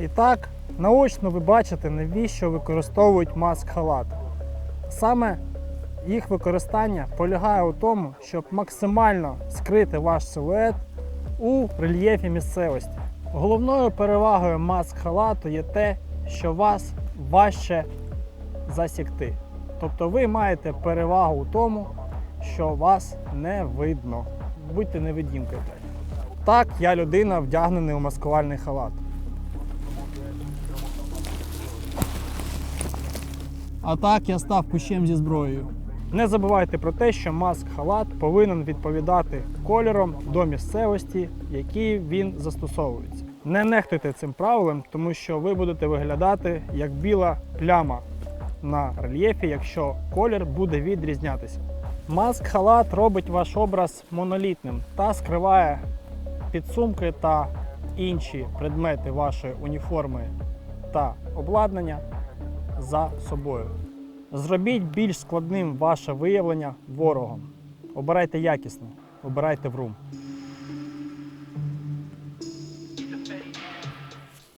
І так, наочно ви бачите, навіщо використовують маск-халат. Саме їх використання полягає у тому, щоб максимально скрити ваш силует у рельєфі місцевості. Головною перевагою маск-халату є те, що вас важче засікти. Тобто ви маєте перевагу у тому, що вас не видно. Будьте невидімкою. Так, я людина, вдягнений у маскувальний халат. А так я став кущем зі зброєю. Не забувайте про те, що маск-халат повинен відповідати кольором до місцевості, якій він застосовується. Не нехтуйте цим правилом, тому що ви будете виглядати як біла пляма на рельєфі, якщо колір буде відрізнятися. Маск-халат робить ваш образ монолітним та скриває підсумки та інші предмети вашої уніформи та обладнання за собою. Зробіть більш складним ваше виявлення ворогом. Обирайте якісно, обирайте врум.